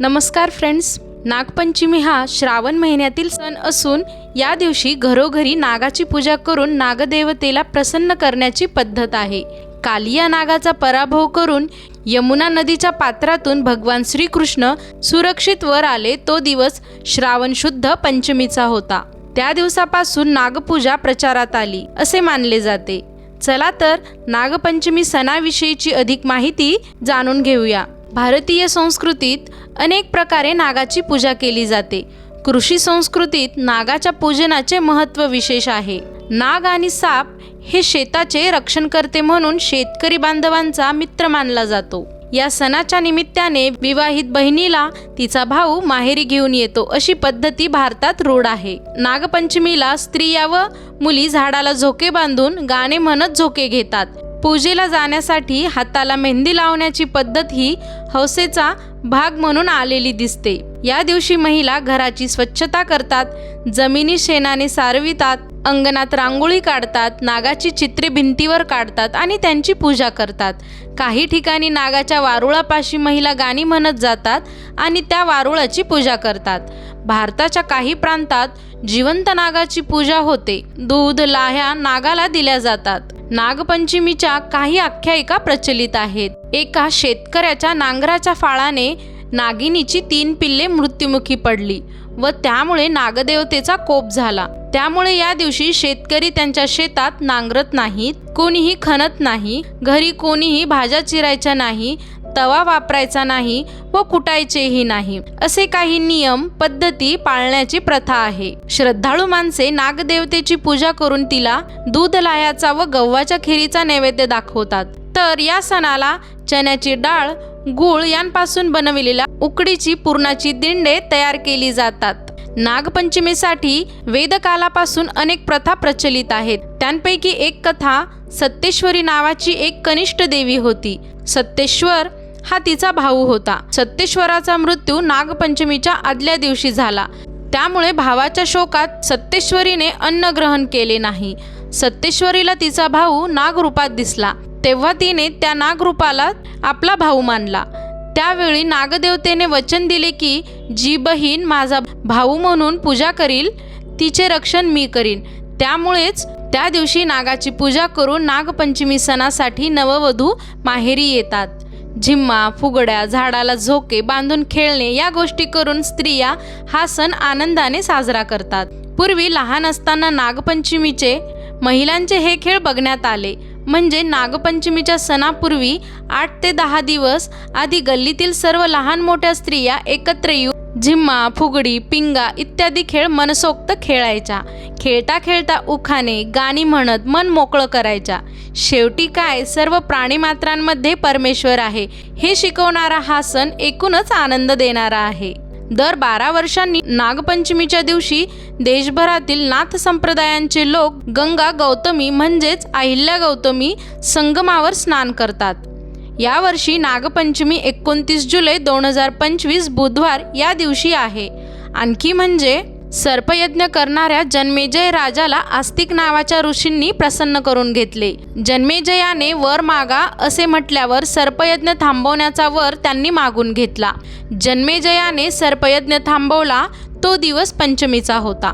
नमस्कार फ्रेंड्स नागपंचमी हा श्रावण महिन्यातील सण असून या दिवशी घरोघरी नागाची पूजा करून नागदेवतेला प्रसन्न करण्याची पद्धत आहे. कालिया नागाचा पराभव करून यमुना नदीच्या पात्रातून भगवान श्रीकृष्ण सुरक्षित वर आले तो दिवस श्रावण शुद्ध पंचमीचा होता. त्या दिवसापासून नागपूजा प्रचारात आली असे मानले जाते. चला तर नागपंचमी सणाविषयीची अधिक माहिती जाणून घेऊया. भारतीय संस्कृतीत अनेक प्रकारे नागाची पूजा केली जाते. कृषी संस्कृतीत नागाच्या पूजनाचे महत्त्व विशेष आहे. नाग आणि साप हे शेताचे रक्षणकर्ते म्हणून शेतकरी बांधवांचा मित्र मानला जातो. या सणाच्या निमित्ताने विवाहित बहिणीला तिचा भाऊ माहेरी घेऊन येतो अशी पद्धती भारतात रूढ आहे. नागपंचमीला स्त्रिया व मुली झाडाला झोके बांधून गाणे म्हणत झोके घेतात. पूजेला जाण्यासाठी हाताला मेहंदी लावण्याची पद्धत ही हौसेचा भाग म्हणून आलेली दिसते. या दिवशी महिला घराची स्वच्छता करतात जमिनी शेणाने सारवितात अंगणात रांगोळी काढतात नागाची चित्रे भिंतीवर काढतात आणि त्यांची पूजा करतात. काही ठिकाणी नागाच्या वारुळापाशी महिला गाणी म्हणत जातात आणि त्या वारुळाची पूजा करतात. भारताच्या काही प्रांतात जिवंत नागाची पूजा होते. दूध लाह्या नागाला दिल्या जातात. नागपंचमीच्या काही आख्यायिका प्रचलित आहेत. एका शेतकऱ्याच्या नांगराच्या फाळाने नागिनीची तीन पिल्ले मृत्युमुखी पडली व त्यामुळे नागदेवतेचा कोप झाला. त्यामुळे या दिवशी शेतकरी त्यांच्या शेतात नांगरत नाहीत कोणीही खणत नाही घरी कोणीही भाज्या चिरायच्या नाही तवा वापरायचा नाही व कुटायचेही नाही. असे काही नियम पद्धती पाळण्याची प्रथा आहे. श्रद्धाळू माणसे नागदेवतेची पूजा करून तिला दूध लायाचा व गव्हाच्या खिरीचा नैवेद्य दाखवतात. तर या सणाला चण्याची डाळ गूळ यांपासून बनविलेल्या उकडीची पुरणाची दिंडे तयार केली जातात. नागपंचमीसाठी वेदकालापासून अनेक प्रथा प्रचलित आहेत. त्यांपैकी एक कथा सत्तेश्वरी नावाची एक कनिष्ठ देवी होती. सत्तेश्वर हा तिचा भाऊ होता. सत्तेश्वराचा मृत्यू नागपंचमीच्या आदल्या दिवशी झाला. त्यामुळे भावाच्या शोकात सत्तेश्वरीने अन्न ग्रहण केले नाही. सत्तेश्वरीला तिचा भाऊ नागरूपात दिसला. तेव्हा तिने त्या नागरूपाला आपला भाऊ मानला. त्यावेळी नागदेवतेने वचन दिले की जी बहीण माझा भाऊ म्हणून पूजा करील तिचे रक्षण मी करीन. त्यामुळेच त्या दिवशी नागाची पूजा करून नागपंचमी सणासाठी नववधू माहेरी येतात. झिम्मा फुगड्या झाडाला झोके बांधून खेळणे या गोष्टी करून स्त्रिया हा सण आनंदाने साजरा करतात. पूर्वी लहान असताना नागपंचमीचे महिलांचे हे खेळ बघण्यात आले. म्हणजे नागपंचमीच्या सणापूर्वी आठ ते दहा दिवस आधी गल्लीतील सर्व लहान मोठ्या स्त्रिया एकत्र येऊन झिम्मा फुगडी पिंगा इत्यादी खेळ मनसोक्त खेळायच्या. खेळता खेळता उखाणे गाणी म्हणत मन मोकळं करायच्या. शेवटी काय? सर्व प्राणीमात्रांमध्ये परमेश्वर आहे. हे शिकवणारा हा सण एकूणच आनंद देणारा आहे. दर बारा वर्षांनी नागपंचमीच्या दिवशी देशभरातील नाथ संप्रदायांचे लोक गंगा गौतमी म्हणजेच अहिल्या गौतमी संगमावर स्नान करतात. यावर्षी नागपंचमी एकोणतीस जुलै दोन हजार पंचवीस बुधवार या दिवशी आहे. आणखी म्हणजे सर्पयज्ञ करणाऱ्या जन्मेजय राजाला आस्तिक नावाच्या ऋषींनी प्रसन्न करून घेतले. जन्मेजयाने वर मागा असे म्हटल्यावर सर्पयज्ञ थांबवण्याचा वर त्यांनी मागून घेतला. जन्मेजयाने सर्पयज्ञ थांबवला तो दिवस पंचमीचा होता.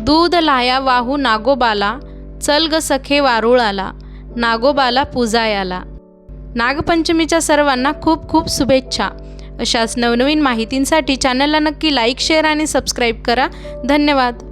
दूध लाया वाहू नागोबाला चल ग सखे वारुळाला नागोबाला पूजायाला. नागपंचमीच्या सर्वांना खूप खूप शुभेच्छा. अशाच नवनवीन माहितींसाठी चॅनलला नक्की लाईक शेअर आणि सबस्क्राईब करा. धन्यवाद.